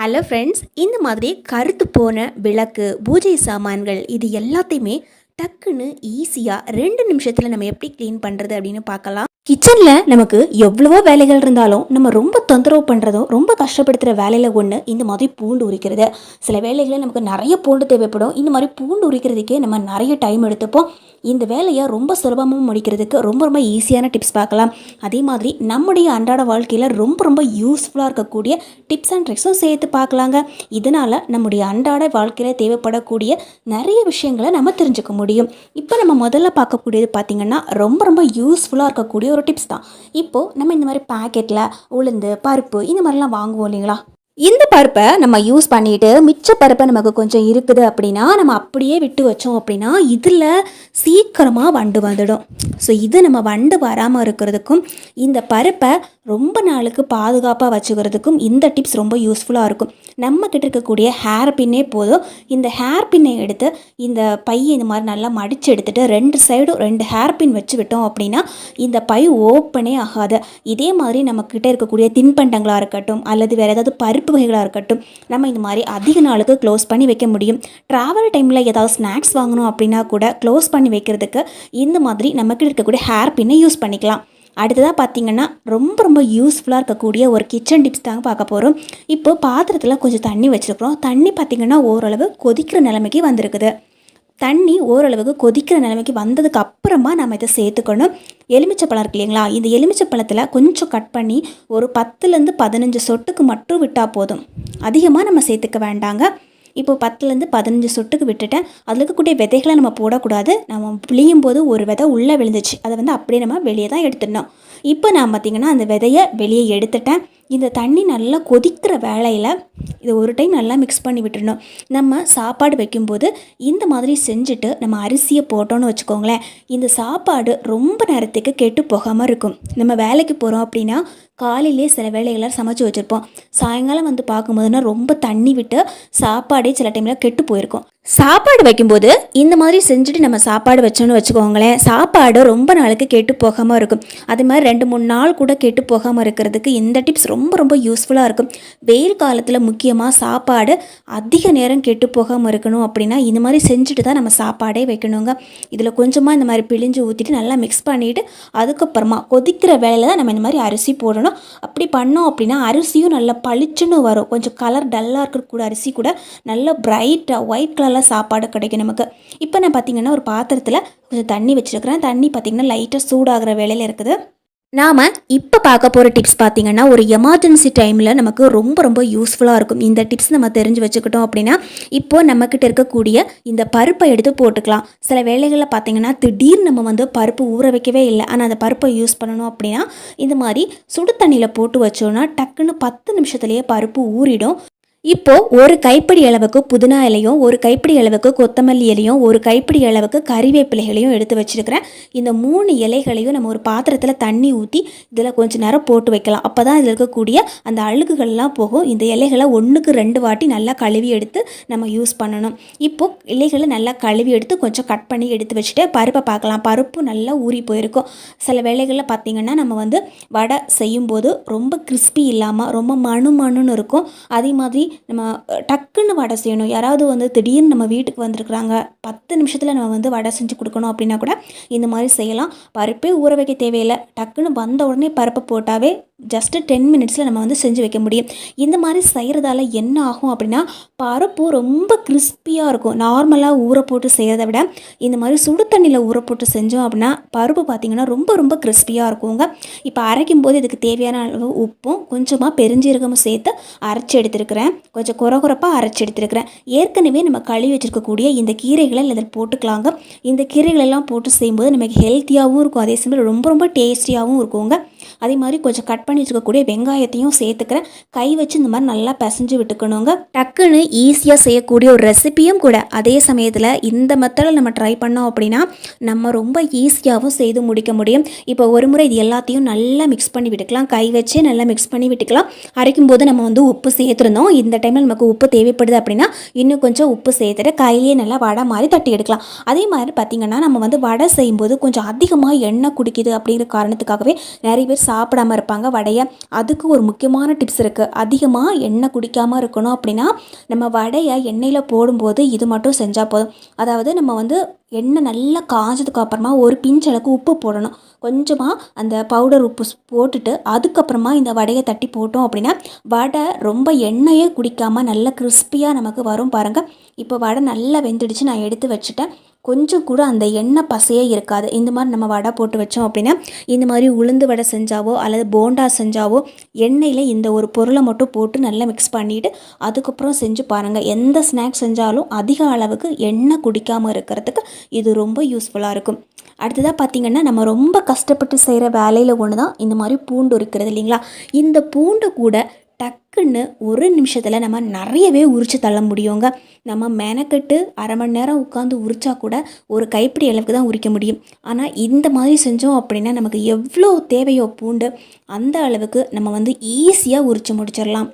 Hello friends இந்த மாதிரி கருத்து போன விளக்கு பூஜை சாமான்கள் இது எல்லாத்தையுமே டக்குன்னு ஈஸியாக ரெண்டு நிமிஷத்தில் நம்ம எப்படி க்ளீன் பண்ணுறது அப்படின்னு பார்க்கலாம். கிச்சனில் நமக்கு எவ்வளவோ வேலைகள் இருந்தாலும் நம்ம ரொம்ப தொந்தரவு பண்ணுறதும் ரொம்ப கஷ்டப்படுத்துகிற வேலையில் ஒன்று இந்த மாதிரி பூண்டு உரிக்கிறது. சில வேலைகளில் நமக்கு நிறைய பூண்டு தேவைப்படும். இந்த மாதிரி பூண்டு உரிக்கிறதுக்கே நம்ம நிறைய டைம் எடுத்துப்போம். இந்த வேலையை ரொம்ப சுலபமாக முடிக்கிறதுக்கு ரொம்ப ரொம்ப ஈஸியான டிப்ஸ் பார்க்கலாம். அதே மாதிரி நம்முடைய அன்றாட வாழ்க்கையில் ரொம்ப ரொம்ப யூஸ்ஃபுல்லாக இருக்கக்கூடிய டிப்ஸ் அண்ட் ட்ரிக்ஸும் சேர்த்து பார்க்கலாங்க. இதனால் நம்முடைய அன்றாட வாழ்க்கையில் தேவைப்படக்கூடிய நிறைய விஷயங்களை நம்ம தெரிஞ்சுக்க முடியும். இப்போ நம்ம முதல்ல பார்க்கக்கூடியது பார்த்திங்கன்னா ரொம்ப ரொம்ப யூஸ்ஃபுல்லாக இருக்கக்கூடிய ஒரு டிப்ஸ் தான். இப்போது நம்ம இந்த மாதிரி பேக்கெட்டில் உளுந்து பருப்பு இந்த மாதிரிலாம் வாங்குவோம் இல்லைங்களா? இந்த பருப்பை நம்ம யூஸ் பண்ணிட்டு மிச்ச பருப்பை நமக்கு கொஞ்சம் இருக்குது அப்படின்னா நம்ம அப்படியே விட்டு வச்சோம் அப்படின்னா இதில் சீக்கிரமாக வண்டு வந்துடும். ஸோ இது நம்ம வண்டு வராமல் இருக்கிறதுக்கும் இந்த பருப்பை ரொம்ப நாளுக்கு பாதுகாப்பாக வச்சுக்கிறதுக்கும் இந்த டிப்ஸ் ரொம்ப யூஸ்ஃபுல்லாக இருக்கும். நம்ம கிட்ட இருக்கக்கூடிய ஹேர் பின்னே போதும். இந்த ஹேர் பின்னை எடுத்து இந்த பையை இந்த மாதிரி நல்லா மடித்து எடுத்துகிட்டு ரெண்டு சைடும் ரெண்டு ஹேர் பின் வச்சு விட்டோம் அப்படின்னா இந்த பை ஓப்பனே ஆகாது. இதே மாதிரி நம்மக்கிட்ட இருக்கக்கூடிய தின்பண்டங்களாக இருக்கட்டும் அல்லது வேறு ஏதாவது பருப்பு வகைகளாக இருக்கட்டும் நம்ம இந்த மாதிரி அதிக நாளுக்கு க்ளோஸ் பண்ணி வைக்க முடியும். ட்ராவல் டைமில் ஏதாவது ஸ்நாக்ஸ் வாங்கணும் அப்படின்னா கூட க்ளோஸ் பண்ணி வைக்கிறதுக்கு இந்த மாதிரி நம்மக்கிட்ட இருக்கக்கூடிய ஹேர் பின்னை யூஸ் பண்ணிக்கலாம். அடுத்ததாக பார்த்தீங்கன்னா ரொம்ப ரொம்ப யூஸ்ஃபுல்லாக இருக்கக்கூடிய ஒரு கிச்சன் டிப்ஸ் தாங்க பார்க்க போகிறோம் இப்போ பாத்திரத்தில் கொஞ்சம் தண்ணி வச்சுருக்குறோம். தண்ணி பார்த்திங்கன்னா ஓரளவு கொதிக்கிற நிலைமைக்கு வந்திருக்குது. தண்ணி ஓரளவுக்கு கொதிக்கிற நிலைமைக்கு வந்ததுக்கு அப்புறமா நம்ம இதை சேர்த்துக்கணும். எலுமிச்சப்பழம் இருக்கு இல்லைங்களா? இந்த எலுமிச்சப்பழத்தில் கொஞ்சம் கட் பண்ணி ஒரு பத்துலேருந்து பதினஞ்சு சொட்டுக்கு மட்டும் விட்டால் போதும். அதிகமாக நம்ம சேர்த்துக்க வேண்டாங்க. இப்போ பத்துலேருந்து பதினஞ்சு சொட்டுக்கு விட்டுட்டேன். அதில் இருக்கக்கூடிய விதைகளை நம்ம போடக்கூடாது. நம்ம புளியும் போது ஒரு விதை உள்ளே விழுந்துச்சு. அதை வந்து அப்படியே நம்ம வெளியே தான் எடுத்துடணும். இப்போ நான் பார்த்திங்கன்னா அந்த விதையை வெளியே எடுத்துட்டேன். இந்த தண்ணி நல்லா கொதிக்கிற வேலையில் இதை ஒரு டைம் நல்லா மிக்ஸ் பண்ணி விட்டுறணும் நம்ம சாப்பாடு வைக்கும்போது இந்த மாதிரி செஞ்சுட்டு நம்ம அரிசியை போட்டோன்னு வச்சுக்கோங்களேன். இந்த சாப்பாடு ரொம்ப நேரத்துக்கு கெட்டு போகாமல் இருக்கும். நம்ம வேலைக்கு போகிறோம் அப்படின்னா காலையிலே சில வேலைகளை சமைச்சு வச்சுருப்போம். சாயங்காலம் வந்து பார்க்கும்போதுனா ரொம்ப தண்ணி விட்டு சாப்பாடே சில டைமில் கெட்டு போயிருக்கும். சாப்பாடு வைக்கும்போது இந்த மாதிரி செஞ்சுட்டு நம்ம சாப்பாடு வச்சோன்னு வச்சுக்கோங்களேன் சாப்பாடு ரொம்ப நாளுக்கு கெட்டு போகாமல் இருக்கும். அது மாதிரி ரெண்டு மூணு நாள் கூட கெட்டு போகாமல் இருக்கிறதுக்கு இந்த டிப்ஸ் ரொம்ப ரொம்ப யூஸ்ஃபுல்லாக இருக்கும். வெயில் காலத்தில் முக்கியமாக சாப்பாடு அதிக நேரம் கெட்டு போகாமல் இருக்கணும் அப்படின்னா இந்த மாதிரி செஞ்சுட்டு தான் நம்ம சாப்பாடே வைக்கணுங்க. இதில் கொஞ்சமாக இந்த மாதிரி பிழிஞ்சு ஊற்றிட்டு நல்லா மிக்ஸ் பண்ணிவிட்டு அதுக்கப்புறமா கொதிக்கிற வேலையில் தான் நம்ம இந்த மாதிரி அரிசி போடணும். அப்படி பண்ணோம் அப்படின்னா அரிசியும் நல்லா பளிச்சுன்னு வரும். கொஞ்சம் கலர் டல்லாக இருக்கக்கூடிய அரிசி கூட நல்லா பிரைட்டாக ஒயிட் கலரில் சாப்பாடு கிடைக்கும் நமக்கு. இப்போ நான் பார்த்திங்கன்னா ஒரு பாத்திரத்தில் கொஞ்சம் தண்ணி வச்சுருக்கிறேன். தண்ணி பார்த்திங்கன்னா லைட்டாக சூடாகிற வேலையில் இருக்குது. நாம் இப்போ பார்க்க போகிற டிப்ஸ் பார்த்தீங்கன்னா ஒரு எமர்ஜென்சி டைமில் நமக்கு ரொம்ப ரொம்ப யூஸ்ஃபுல்லாக இருக்கும். இந்த டிப்ஸ் நம்ம தெரிஞ்சு வச்சுக்கிட்டோம் அப்படின்னா இப்போது நம்மக்கிட்ட இருக்கக்கூடிய இந்த பருப்பை எடுத்து போட்டுக்கலாம். சில வேலைகளில் பார்த்தீங்கன்னா திடீர்னு நம்ம வந்து பருப்பு ஊற வைக்கவே இல்லை. ஆனால் அந்த பருப்பை யூஸ் பண்ணணும் அப்படின்னா இந்த மாதிரி சுடு தண்ணியில் போட்டு வச்சோன்னா டக்குன்னு பத்து நிமிஷத்துலேயே பருப்பு ஊறிடும். இப்போ ஒரு கைப்பிடி அளவுக்கு புதினா இலையும் ஒரு கைப்பிடி அளவுக்கு கொத்தமல்லி இலையும் ஒரு கைப்பிடி அளவுக்கு கறிவேப்பிலைகளையும் எடுத்து வச்சிருக்கிறேன். இந்த மூணு இலைகளையும் நம்ம ஒரு பாத்திரத்தில் தண்ணி ஊற்றி இதில் கொஞ்ச நேரம் போட்டு வைக்கலாம். அப்போ தான் இதில் இருக்கக்கூடிய அந்த அழுகுகள்லாம் போகும். இந்த இலைகளை ஒன்றுக்கு ரெண்டு வாட்டி நல்லா கழுவி எடுத்து நம்ம யூஸ் பண்ணணும். இப்போது இலைகளை நல்லா கழுவி எடுத்து கொஞ்சம் கட் பண்ணி எடுத்து வச்சுட்டு பருப்பை பார்க்கலாம். பருப்பு நல்லா ஊறி போயிருக்கும். சில வேலைகளில் பார்த்திங்கன்னா நம்ம வந்து வடை செய்யும்போது ரொம்ப கிறிஸ்பி இல்லாமல் ரொம்ப மணு மணுன்னு இருக்கும். அதே மாதிரி நம்ம டக்குன்னு வடை செய்யணும். யாராவது வந்து திடீர்னு நம்ம வீட்டுக்கு வந்திருக்கிறாங்க பத்து நிமிஷத்தில் நம்ம வந்து வடை செஞ்சு கொடுக்கணும் அப்படின்னா கூட இந்த மாதிரி செய்யலாம். பருப்பே ஊற வைக்க தேவையில்லை. டக்குன்னு வந்த உடனே பருப்பை போட்டாவே ஜஸ்ட்டு டென் மினிட்ஸில் நம்ம வந்து செஞ்சு வைக்க முடியும். இந்த மாதிரி செய்கிறதால என்ன ஆகும் அப்படின்னா பருப்பு ரொம்ப கிறிஸ்பியாக இருக்கும். நார்மலாக ஊற போட்டு செய்கிறத விட இந்த மாதிரி சுடு தண்ணியில் ஊற போட்டு செஞ்சோம் அப்படின்னா பருப்பு பார்த்திங்கன்னா ரொம்ப ரொம்ப கிறிஸ்பியாக இருக்குங்க. இப்போ அரைக்கும் போது இதுக்கு தேவையான அளவு உப்பும் கொஞ்சமாக பெருஞ்சீரகமும் சேர்த்து அரைச்சி எடுத்துருக்கிறேன். கொஞ்சம் குறகுறப்பாக அரைச்சி எடுத்துருக்கிறேன். ஏற்கனவே நம்ம கழுவி வச்சுருக்கக்கூடிய இந்த கீரைகளை இதில் போட்டுக்கலாங்க. இந்த கீரைகளெல்லாம் போட்டு செய்யும்போது நமக்கு ஹெல்த்தியாகவும் இருக்கும். அதே சமயம் ரொம்ப ரொம்ப டேஸ்டியாகவும் இருக்குங்க. அதே மாதிரி கொஞ்சம் கட் பண்ணி வச்சுக்கக்கூடிய வெங்காயத்தையும் சேர்த்துக்கிறேன். கை வச்சு இந்த மாதிரி நல்லா பிசைஞ்சு விட்டுக்கணுங்க. டக்குன்னு ஈஸியாக செய்யக்கூடிய ஒரு ரெசிபியும் கூட. அதே சமயத்தில் இந்த மெத்தடில் நம்ம ட்ரை பண்ணோம் அப்படின்னா நம்ம ரொம்ப ஈஸியாகவும் செய்து முடிக்க முடியும். இப்போ ஒரு முறை இது எல்லாத்தையும் நல்லா மிக்ஸ் பண்ணி விட்டுக்கலாம். கை வச்சு நல்லா மிக்ஸ் பண்ணி விட்டுக்கலாம். அரைக்கும் போது நம்ம வந்து உப்பு சேர்த்துருந்தோம். இந்த டைமில் நமக்கு உப்பு தேவைப்படுது அப்படின்னா இன்னும் கொஞ்சம் உப்பு சேர்த்துட்டு கையிலே நல்லா வடை மாதிரி தட்டி எடுக்கலாம். அதே மாதிரி பார்த்திங்கன்னா நம்ம வந்து வடை செய்யும்போது கொஞ்சம் அதிகமாக எண்ணெய் குடிக்குது அப்படிங்கிற காரணத்துக்காகவே நிறைய பேர் சாப்பிடாம இருப்பாங்க. வடையை அதுக்கு ஒரு முக்கியமான டிப்ஸ் இருக்குது அதிகமாக எண்ணெய் குடிக்காமல் இருக்கணும் அப்படின்னா நம்ம வடையை எண்ணெயில் போடும்போது இது மட்டும் செஞ்சால் போதும். அதாவது நம்ம வந்து எண்ணெய் நல்லா காஞ்சதுக்கு அப்புறமா ஒரு பிஞ்சளவுக்கு உப்பு போடணும். கொஞ்சமாக அந்த பவுடர் உப்பு போட்டுட்டு அதுக்கப்புறமா இந்த வடையை தட்டி போட்டோம் அப்படின்னா வடை ரொம்ப எண்ணெயே குடிக்காமல் நல்ல கிறிஸ்பியாக நமக்கு வரும் பாருங்கள் இப்போ வடை நல்லா வெந்துடுச்சு நான் எடுத்து வச்சுட்டேன். கொஞ்சம் கூட அந்த எண்ணெய் பசையே இருக்காது. இந்த மாதிரி நம்ம வடை போட்டு வச்சோம் அப்படின்னா இந்த மாதிரி உளுந்து வடை செஞ்சாவோ அல்லது போண்டா செஞ்சாவோ எண்ணெயில் இந்த ஒரு பொருளை மட்டும் போட்டு நல்லா மிக்ஸ் பண்ணிவிட்டு அதுக்கப்புறம் செஞ்சு பாருங்கள் எந்த ஸ்நாக்ஸ் செஞ்சாலும் அதிக அளவுக்கு எண்ணெய் குடிக்காமல் இருக்கிறதுக்கு இது ரொம்ப யூஸ்ஃபுல்லாக இருக்கும். அடுத்ததாக பார்த்திங்கன்னா நம்ம ரொம்ப கஷ்டப்பட்டு செய்கிற வேலையில் ஒன்று தான் இந்த மாதிரி பூண்டு இருக்கிறது இல்லைங்களா? இந்த பூண்டு கூட டக்குன்னு ஒரு நிமிஷத்தில் நம்ம நிறையவே உரித்து தள்ள முடியுங்க. நம்ம மெனக்கெட்டு அரை மணி நேரம் உட்காந்து உரிச்சா கூட ஒரு கைப்பிடி அளவுக்கு தான் உரிக்க முடியும். ஆனால் இந்த மாதிரி செஞ்சோம் அப்படின்னா நமக்கு எவ்வளோ தேவையோ பூண்டு அந்த அளவுக்கு நம்ம வந்து ஈஸியாக உரித்து முடிச்சிடலாம்.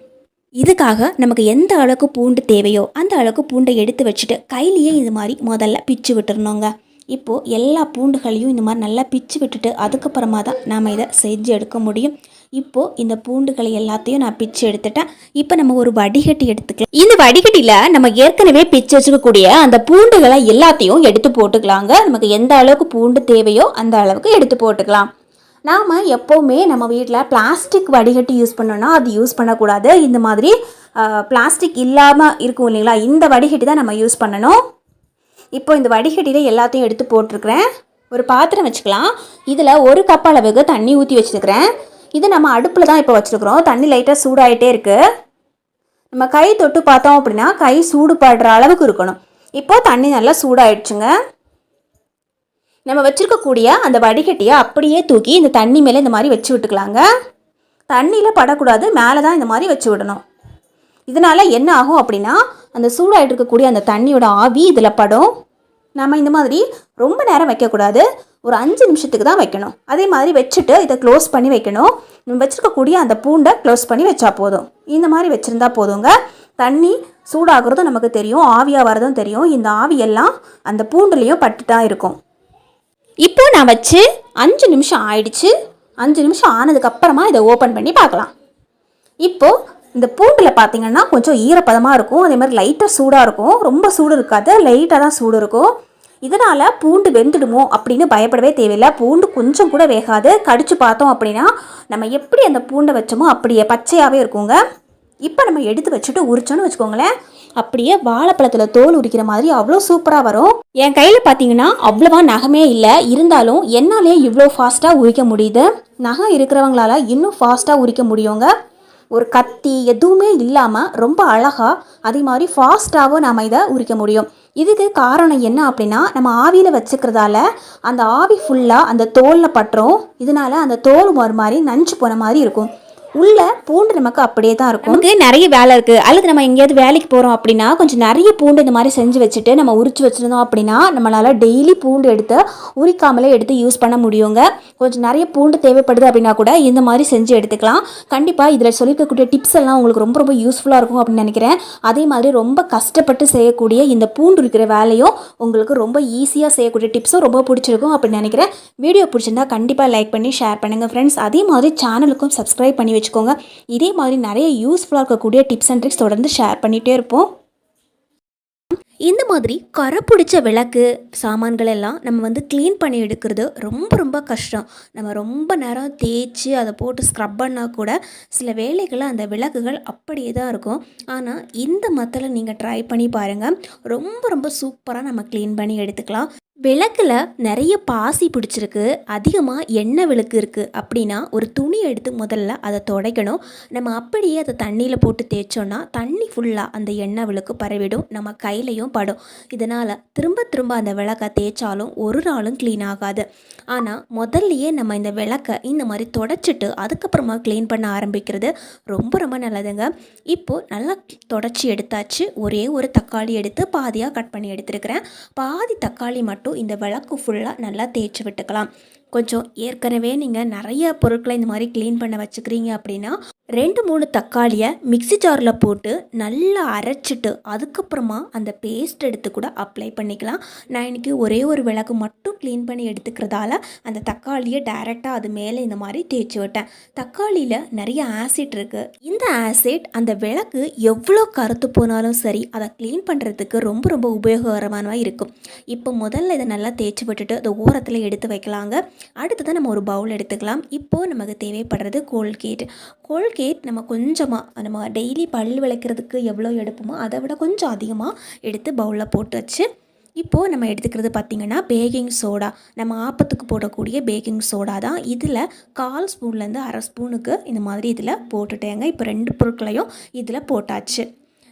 இதுக்காக நமக்கு எந்த அளவுக்கு பூண்டு தேவையோ அந்த அளவுக்கு பூண்டை எடுத்து வச்சுட்டு கையிலேயே இது மாதிரி முதல்ல பிச்சு விட்டுருணுங்க இப்போது எல்லா பூண்டுகளையும் இந்த மாதிரி நல்லா பிச்சு விட்டுட்டு அதுக்கப்புறமா தான் நாம் இதை செஞ்சு எடுக்க முடியும். இப்போது இந்த பூண்டுகளை எல்லாத்தையும் நான் பிச்சு எடுத்துட்டேன். இப்போ நம்ம ஒரு வடிகட்டி எடுத்துக்கலாம். இந்த வடிகட்டியில் நம்ம ஏற்கனவே பிச்சு வச்சுக்கக்கூடிய அந்த பூண்டுகளை எல்லாத்தையும் எடுத்து போட்டுக்கலாங்க. நமக்கு எந்த அளவுக்கு பூண்டு தேவையோ அந்த அளவுக்கு எடுத்து போட்டுக்கலாம். நாம் எப்போவுமே நம்ம வீட்டில் பிளாஸ்டிக் வடிகட்டி யூஸ் பண்ணோன்னா அது யூஸ் பண்ணக்கூடாது. இந்த மாதிரி பிளாஸ்டிக் இல்லாமல் இருக்கும் இல்லைங்களா? இந்த வடிகட்டி தான் நம்ம யூஸ் பண்ணணும். இப்போ இந்த வடிகட்டியில் எல்லாத்தையும் எடுத்து போட்டிருக்கிறேன். ஒரு பாத்திரம் வச்சுக்கலாம். இதில் ஒரு கப் அளவுக்கு தண்ணி ஊற்றி வச்சுருக்கிறேன். இது நம்ம அடுப்பில் தான் இப்போ வச்சுருக்குறோம். தண்ணி லைட்டாக சூடாயிட்டே இருக்குது நம்ம கை தொட்டு பார்த்தோம் அப்படின்னா கை சூடுபடுற அளவுக்கு இருக்கணும். இப்போ தண்ணி நல்லா சூடாயிடுச்சுங்க. நம்ம வச்சுருக்கக்கூடிய அந்த வடிகட்டியை அப்படியே தூக்கி இந்த தண்ணி மேலே இந்த மாதிரி வச்சு விட்டுக்கலாங்க. தண்ணியில் படக்கூடாது மேலே தான் இந்த மாதிரி வச்சு விடணும். இதனால் என்ன ஆகும் அப்படின்னா அந்த சூடாகிட்டு இருக்கக்கூடிய அந்த தண்ணியோட ஆவி இதில் படும். நம்ம இந்த மாதிரி ரொம்ப நேரம் வைக்கக்கூடாது. ஒரு அஞ்சு நிமிஷத்துக்கு தான் வைக்கணும். அதே மாதிரி வச்சுட்டு இதை க்ளோஸ் பண்ணி வைக்கணும். நம்ம வச்சுருக்கக்கூடிய அந்த பூண்டை க்ளோஸ் பண்ணி வச்சா போதும். இந்த மாதிரி வச்சுருந்தா போதுங்க. தண்ணி சூடாகிறதும் நமக்கு தெரியும். ஆவியாக வரதும் தெரியும். இந்த ஆவியெல்லாம் அந்த பூண்டுலேயும் பட்டு தான் இருக்கும். இப்போ நான் வச்சு அஞ்சு நிமிஷம் ஆயிடுச்சு. அஞ்சு நிமிஷம் ஆனதுக்கப்புறமா இதை ஓப்பன் பண்ணி பார்க்கலாம். இப்போது இந்த பூண்டில் பார்த்தீங்கன்னா கொஞ்சம் ஈரப்பதமாக இருக்கும். அதே மாதிரி லைட்டாக சூடாக இருக்கும். ரொம்ப சூடு இருக்காது. லைட்டாக தான் சூடு இருக்கும். இதனால் பூண்டு வெந்துடுமோ அப்படின்னு பயப்படவே தேவையில்லை. பூண்டு கொஞ்சம் கூட வேகாது. கடிச்சு பார்த்தோம் அப்படின்னா நம்ம எப்படி அந்த பூண்டை வச்சோமோ அப்படியே பச்சையாகவே இருக்குங்க. இப்போ நம்ம எடுத்து வச்சுட்டு உரிச்சோன்னு வச்சுக்கோங்களேன். அப்படியே வாழைப்பழத்தில் தோல் உரிக்கிற மாதிரி அவ்வளோ சூப்பராக வரும். என் கையில் பார்த்தீங்கன்னா அவ்வளோவா நகமே இல்லை. இருந்தாலும் என்னாலே இவ்வளோ ஃபாஸ்ட்டாக உரிக்க முடியுது. நகம் இருக்கிறவங்களால இன்னும் ஃபாஸ்ட்டாக உரிக்க முடியுங்க. ஒரு கத்தி எதுவுமே இல்லாமல் ரொம்ப அழகாக அதே மாதிரி ஃபாஸ்ட்டாகவும் நாம் இதை உரிக்க முடியும். இதுக்கு காரணம் என்ன அப்படின்னா நம்ம ஆவியில் வச்சுக்கிறதால அந்த ஆவி ஃபுல்லாக அந்த தோலில் பட்டுரும். இதனால அந்த தோல் ஒரு மாதிரி நஞ்சு போன மாதிரி இருக்கும். உள்ள பூண்டு நமக்கு அப்படியே தான் இருக்கும். நமக்கு நிறைய வேலை இருக்குது அல்லது நம்ம எங்கேயாவது வேலைக்கு போகிறோம் அப்படின்னா கொஞ்சம் நிறைய பூண்டு இந்த மாதிரி செஞ்சு வச்சுட்டு நம்ம உரிச்சு வச்சுருந்தோம் அப்படின்னா நம்மளால் டெய்லி பூண்டு எடுத்து உரிக்காமலே எடுத்து யூஸ் பண்ண முடியுங்க. கொஞ்சம் நிறைய பூண்டு தேவைப்படுது அப்படின்னா கூட இந்த மாதிரி செஞ்சு எடுத்துக்கலாம். கண்டிப்பாக இதில் சொல்லியிருக்கக்கூடிய டிப்ஸ் எல்லாம் உங்களுக்கு ரொம்ப ரொம்ப யூஸ்ஃபுல்லாக இருக்கும் அப்படின்னு நினைக்கிறேன். அதே மாதிரி ரொம்ப கஷ்டப்பட்டு செய்யக்கூடிய இந்த பூண்டு இருக்கிற வேலையும் உங்களுக்கு ரொம்ப ஈஸியாக செய்யக்கூடிய டிப்ஸும் ரொம்ப பிடிச்சிருக்கும் அப்படின்னு நினைக்கிறேன். வீடியோ பிடிச்சிருந்தா கண்டிப்பாக லைக் பண்ணி ஷேர் பண்ணுங்கள் ஃப்ரெண்ட்ஸ் அதே மாதிரி சேனலுக்கும் சப்ஸ்கிரைப் பண்ணி வச்சுக்கோங்க. இதே மாதிரி நிறைய யூஸ்ஃபுல்லாக இருக்கக்கூடிய டிப்ஸ் அண்ட் ட்ரிக்ஸ் தொடர்ந்து ஷேர் பண்ணிகிட்டே இருப்போம். இந்த மாதிரி கரை பிடிச்ச விளக்கு சாமான்கள் எல்லாம் நம்ம வந்து க்ளீன் பண்ணி எடுக்கிறது ரொம்ப ரொம்ப கஷ்டம். நம்ம ரொம்ப நேரம் தேய்ச்சி அதை போட்டு ஸ்க்ரப் பண்ணால் கூட சில வேலைகளில் அந்த விளக்குகள் அப்படியே தான் இருக்கும். ஆனால் இந்த மத்தில் நீங்கள் ட்ரை பண்ணி பாருங்கள் ரொம்ப ரொம்ப சூப்பராக நம்ம க்ளீன் பண்ணி எடுத்துக்கலாம். விளக்கில் நிறைய பாசி பிடிச்சிருக்கு. அதிகமாக எண்ணெய் விளக்கு இருக்குது அப்படின்னா ஒரு துணி எடுத்து முதல்ல அதை துடைக்கணும். நம்ம அப்படியே அதை தண்ணியில் போட்டு தேய்ச்சோன்னா தண்ணி ஃபுல்லாக அந்த எண்ணெய் விளக்கு பரவிடும். நம்ம கையிலையும் படும். இதனால் திரும்ப திரும்ப அந்த விளக்கை தேய்ச்சாலும் ஒரு நாளும் க்ளீன் ஆகாது. ஆனால் முதல்லையே நம்ம இந்த விளக்கை இந்த மாதிரி தொடச்சிட்டு அதுக்கப்புறமா க்ளீன் பண்ண ஆரம்பிக்கிறது ரொம்ப ரொம்ப நல்லதுங்க. இப்போது நல்லா தொடச்சி எடுத்தாச்சு. ஒரே ஒரு தக்காளி எடுத்து பாதியாக கட் பண்ணி எடுத்துருக்கிறேன். பாதி தக்காளி மட்டும் இந்த விளக்கு ஃபுல்லாக நல்லா தேய்ச்சி விட்டுக்கலாம். கொஞ்சம் ஏற்கனவே நீங்கள் நிறைய பொருட்களை இந்த மாதிரி க்ளீன் பண்ண வச்சுக்கிறீங்க அப்படின்னா ரெண்டு மூணு தக்காளியை மிக்ஸி ஜாரில் போட்டு நல்லா அரைச்சிட்டு அதுக்கப்புறமா அந்த பேஸ்ட் எடுத்து கூட அப்ளை பண்ணிக்கலாம். நான் இன்றைக்கி ஒரே ஒரு விளக்கு மட்டும் க்ளீன் பண்ணி எடுத்துக்கிறதால அந்த தக்காளியை டைரெக்டாக அது மேலே இந்த மாதிரி தேய்ச்சி விட்டேன். தக்காளியில் நிறைய ஆசிட் இருக்குது இந்த ஆசிட் அந்த விளக்கு எவ்வளோ கருத்து போனாலும் சரி அதை க்ளீன் பண்ணுறதுக்கு ரொம்ப ரொம்ப உபயோககரமானவாக இருக்கும். இப்போ முதல்ல இதை நல்லா தேய்ச்சி விட்டுட்டு அதை ஓரத்தில் எடுத்து வைக்கலாங்க. அடுத்ததான் நம்ம ஒரு பவுல் எடுத்துக்கலாம். இப்போது நமக்கு தேவைப்படுறது கோல்கேட் கோல்கேட் நம்ம கொஞ்சமாக நம்ம டெய்லி பல் விளக்கிறதுக்கு எவ்வளோ எடுப்போமோ அதை விட கொஞ்சம் அதிகமாக எடுத்து பவுலில் போட்டு வச்சு இப்போது நம்ம எடுத்துக்கிறது பார்த்திங்கன்னா பேக்கிங் சோடா நம்ம ஆப்பத்துக்கு போடக்கூடிய பேக்கிங் சோடா தான். இதில் கால் ஸ்பூன்லேருந்து அரை ஸ்பூனுக்கு இந்த மாதிரி இதில் போட்டுட்டேங்க. இப்போ ரெண்டு பொருட்களையும் இதில் போட்டாச்சு.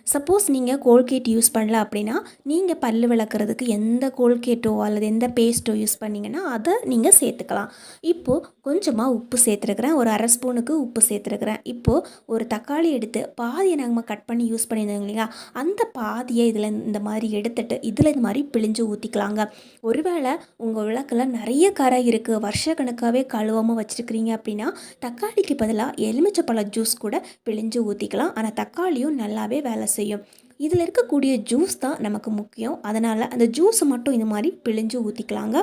சப்போஸ் நீங்கள் கோல்கேட் யூஸ் பண்ணல அப்படின்னா நீங்கள் பல் விளக்குறதுக்கு எந்த கோல்கேட்டோ அல்லது எந்த பேஸ்ட்டோ யூஸ் பண்ணிங்கன்னா அதை நீங்கள் சேர்த்துக்கலாம். இப்போது கொஞ்சமாக உப்பு சேர்த்துருக்குறேன். ஒரு அரை ஸ்பூனுக்கு உப்பு சேர்த்துருக்குறேன். இப்போது ஒரு தக்காளி எடுத்து பாதியை நம்ம கட் பண்ணி யூஸ் பண்ணியிருந்தோம் இல்லையா? அந்த பாதியை இதில் இந்த மாதிரி எடுத்துட்டு இதில் இந்த மாதிரி பிழிஞ்சு ஊற்றிக்கலாங்க ஒருவேளை உங்கள் விளக்கில் நிறைய கரை இருக்குது வருஷக்கணக்காகவே கழுவாமல் வச்சுருக்கிறீங்க அப்படின்னா தக்காளிக்கு பதிலாக எலுமிச்சப்பழ ஜூஸ் கூட பிழிஞ்சு ஊற்றிக்கலாம் ஆனால் தக்காளியும் நல்லாவே வேலை செய்யும். இதில் இருக்கக்கூடிய ஜூஸ் தான் நமக்கு முக்கியம். அதனால் அந்த ஜூஸை மட்டும் இந்த மாதிரி பிழிஞ்சு ஊற்றிக்கலாங்க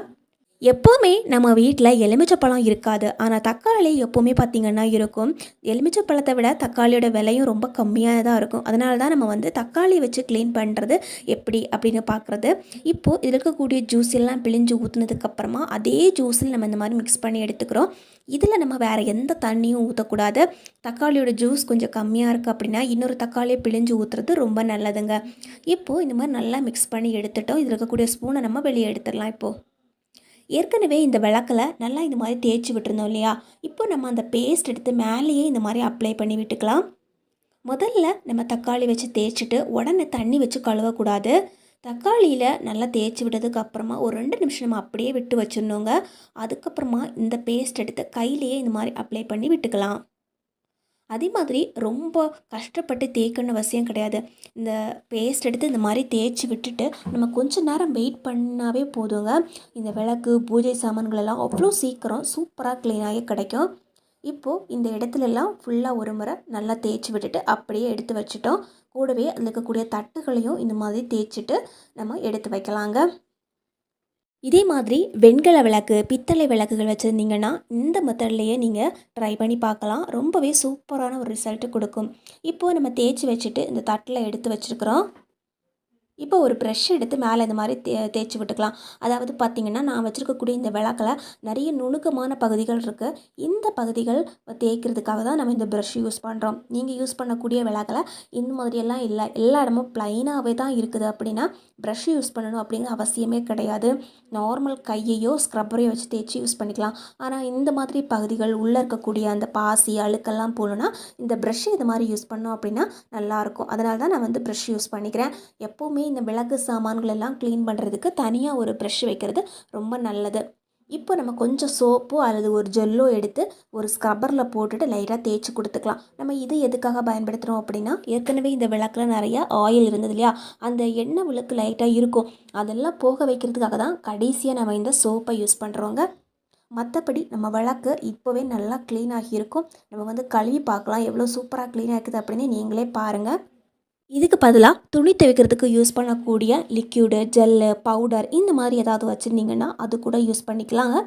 எப்போவுமே நம்ம வீட்டில் எலுமிச்சப்பழம் இருக்காது. ஆனால் தக்காளி எப்போவுமே பார்த்திங்கன்னா இருக்கும். எலுமிச்சப்பழத்தை விட தக்காளியோட விலையும் ரொம்ப கம்மியாக தான் இருக்கும். அதனால தான் நம்ம வந்து தக்காளி வச்சு க்ளீன் பண்ணுறது எப்படி அப்படின்னு பார்க்குறது. இப்போது இதில் இருக்கக்கூடிய ஜூஸ் எல்லாம் பிழிஞ்சு ஊற்றுனதுக்கப்புறமா அதே ஜூஸில் நம்ம இந்த மாதிரி மிக்ஸ் பண்ணி எடுத்துக்கிறோம். இதில் நம்ம வேறு எந்த தண்ணியும் ஊற்றக்கூடாது தக்காளியோட ஜூஸ் கொஞ்சம் கம்மியாக இருக்குது அப்படின்னா இன்னொரு தக்காளியை பிழிஞ்சு ஊற்றுறது ரொம்ப நல்லதுங்க. இப்போது இந்த மாதிரி நல்லா மிக்ஸ் பண்ணி எடுத்துட்டோம். இதில் இருக்கக்கூடிய ஸ்பூனை நம்ம வெளியே எடுத்துடலாம் இப்போது ஏற்கனவே இந்த விளக்கில் நல்லா இந்த மாதிரி தேய்ச்சி விட்டுருந்தோம் இல்லையா? இப்போ நம்ம அந்த பேஸ்ட் எடுத்து மேலேயே இந்த மாதிரி அப்ளை பண்ணி விட்டுக்கலாம். முதல்ல நம்ம தக்காளி வச்சு தேய்ச்சிட்டு உடனே தண்ணி வச்சு கழுவக்கூடாது. தக்காளியில் நல்லா தேய்ச்சி விட்டதுக்கு அப்புறமா ஒரு ரெண்டு நிமிஷம் நம்ம அப்படியே விட்டு வச்சிடணுங்க. அதுக்கப்புறமா இந்த பேஸ்ட் எடுத்து கையிலேயே இந்த மாதிரி அப்ளை பண்ணி விட்டுக்கலாம். அதே மாதிரி ரொம்ப கஷ்டப்பட்டு தேய்க்கணும் அவசியம் கிடையாது. இந்த பேஸ்ட் எடுத்து இந்த மாதிரி தேய்ச்சி விட்டுட்டு நம்ம கொஞ்ச நேரம் வெயிட் பண்ணாவே போதுங்க. இந்த விளக்கு பூஜை சாமான்களெல்லாம் அவ்வளோ சீக்கிரம் சூப்பராக க்ளீனாகி கிடைக்கும். இப்போது இந்த இடத்துலலாம் ஃபுல்லாக ஒரு முறை நல்லா தேய்ச்சி விட்டுட்டு அப்படியே எடுத்து வச்சுட்டோம். கூடவே அதில் இருக்கக்கூடிய தட்டுகளையும் இந்த மாதிரி தேய்ச்சிட்டு நம்ம எடுத்து வைக்கலாங்க. இதே மாதிரி வெண்கல விளக்கு பித்தளை விளக்குகள் வச்சுருந்தீங்கன்னா இந்த மெத்தட்லேயே நீங்கள் ட்ரை பண்ணி பார்க்கலாம். ரொம்பவே சூப்பரான ஒரு ரிசல்ட்டு கொடுக்கும். இப்போது நம்ம தேய்ச்சி வச்சுட்டு இந்த தட்டில் எடுத்து வச்சுருக்குறோம். இப்போ ஒரு ப்ரெஷ் எடுத்து மேலே இந்த மாதிரி தே தேய்ச்சி விட்டுக்கலாம். அதாவது பார்த்திங்கன்னா நான் வச்சுருக்கக்கூடிய இந்த விளக்கில் நிறைய நுணுக்கமான பகுதிகள் இருக்குது இந்த பகுதிகள் தேய்க்கிறதுக்காக தான் நம்ம இந்த ப்ரஷ் யூஸ் பண்ணுறோம் நீங்கள் யூஸ் பண்ணக்கூடிய விளக்கில் இந்த மாதிரியெல்லாம் இல்லை. எல்லா இடமும் ப்ளைனாகவே தான் இருக்குது. அப்படின்னா ப்ரஷ் யூஸ் பண்ணணும் அப்படிங்கிற அவசியமே கிடையாது. நார்மல் கையையோ ஸ்க்ரப்பரையோ வச்சு தேய்ச்சி யூஸ் பண்ணிக்கலாம். ஆனால் இந்த மாதிரி பகுதிகள் உள்ளே இருக்கக்கூடிய அந்த பாசி அழுக்கெல்லாம் போகணுன்னா இந்த ப்ரஷ் இது மாதிரி யூஸ் பண்ணோம் அப்படின்னா நல்லாயிருக்கும் அதனால தான் நான் வந்து ப்ரஷ் யூஸ் பண்ணிக்கிறேன். எப்போவுமே இந்த விளக்கு சாமான்களெல்லாம் க்ளீன் பண்ணுறதுக்கு தனியாக ஒரு ப்ரெஷ் வைக்கிறது ரொம்ப நல்லது. இப்போ நம்ம கொஞ்சம் சோப்போ அல்லது ஒரு ஜெல்லோ எடுத்து ஒரு ஸ்க்ரப்பரில் போட்டுட்டு லைட்டாக தேய்ச்சி கொடுத்துக்கலாம். நம்ம இது எதுக்காக பயன்படுத்துகிறோம் அப்படின்னா ஏற்கனவே இந்த விளக்கில் நிறையா ஆயில் இருந்தது இல்லையா? அந்த எண்ணெய் விளக்கு லைட்டாக இருக்கும். அதெல்லாம் போக வைக்கிறதுக்காக தான் கடைசியாக நம்ம இந்த சோப்பை யூஸ் பண்ணுறோங்க மற்றபடி நம்ம விளக்கு இப்போவே நல்லா க்ளீன் ஆகியிருக்கும் நம்ம வந்து கழுவி பார்க்கலாம். எவ்வளோ சூப்பராக க்ளீனாக இருக்குது அப்படின்னு நீங்களே பாருங்கள் இதுக்கு பதிலாக துணி துவைக்கிறதுக்கு யூஸ் பண்ணக்கூடிய லிக்யூடு ஜெல்லு பவுடர் இந்த மாதிரி ஏதாவது வச்சுருந்தீங்கன்னா அது கூட யூஸ் பண்ணிக்கலாங்க.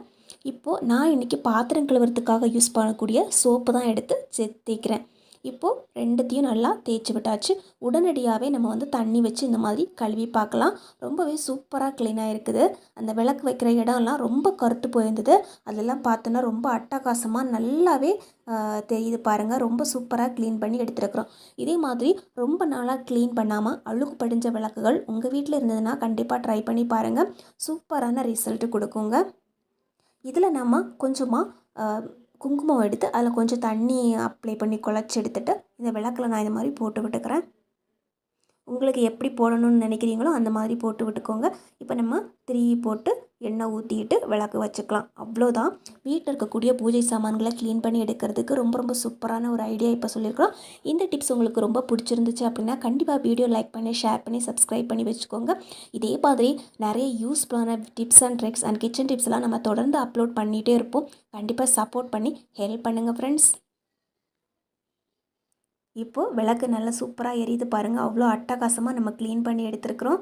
இப்போது நான் இன்றைக்கி பாத்திரம் கழுவுறதுக்காக யூஸ் பண்ணக்கூடிய சோப்பு தான் எடுத்து சே தேய்க்கிறேன். இப்போது ரெண்டுத்தையும் நல்லா தேய்ச்சி விட்டாச்சு. உடனடியாகவே நம்ம வந்து தண்ணி வச்சு இந்த மாதிரி கழுவி பார்க்கலாம். ரொம்பவே சூப்பராக க்ளீனாக இருக்குது அந்த விளக்கு வைக்கிற இடம்லாம் ரொம்ப கருத்து போயிருந்தது. அதெல்லாம் பார்த்தோன்னா ரொம்ப அட்டகாசமாக நல்லாவே தெரியுது பாருங்கள் ரொம்ப சூப்பராக க்ளீன் பண்ணி எடுத்துருக்குறோம். இதே மாதிரி ரொம்ப நாளாக க்ளீன் பண்ணாமல் அழுக்கு படிஞ்ச விளக்குகள் உங்கள் வீட்டில் இருந்ததுன்னா கண்டிப்பாக ட்ரை பண்ணி பாருங்கள் சூப்பரான ரிசல்ட்டு கொடுக்குங்க. இதில் நம்ம கொஞ்சமாக குங்குமம் எடுத்து அதில் கொஞ்சம் தண்ணி அப்ளை பண்ணி குழச்சி எடுத்துகிட்டு இந்த விளக்கில் நான் இந்த மாதிரி போட்டு விட்டுக்கிறேன். உங்களுக்கு எப்படி போடணும்னு நினைக்கிறீங்களோ அந்த மாதிரி போட்டு விட்டுக்கோங்க. இப்போ நம்ம த்ரீ போட்டு எண்ணெய் ஊற்றிட்டு விளக்கு வச்சுக்கலாம். அவ்வளோதான் வீட்டில் இருக்கக்கூடிய பூஜை சாமான்களை க்ளீன் பண்ணி எடுக்கிறதுக்கு ரொம்ப ரொம்ப சூப்பரான ஒரு ஐடியா இப்போ சொல்லியிருக்கிறோம். இந்த டிப்ஸ் உங்களுக்கு ரொம்ப பிடிச்சிருந்துச்சு அப்படின்னா கண்டிப்பாக வீடியோ லைக் பண்ணி ஷேர் பண்ணி சப்ஸ்கிரைப் பண்ணி வச்சுக்கோங்க. இதே மாதிரி நிறைய யூஸ்ஃபுல்லான tips and tricks and kitchen டிப்ஸ்லாம் நம்ம தொடர்ந்து அப்லோட் பண்ணிகிட்டே இருப்போம். கண்டிப்பாக சப்போர்ட் பண்ணி ஹெல்ப் பண்ணுங்கள் ஃப்ரெண்ட்ஸ் இப்போது விளக்கு நல்லா சூப்பராக எரியுது பாருங்கள் அவ்வளோ அட்டகாசமாக நம்ம க்ளீன் பண்ணி எடுத்துருக்குறோம்.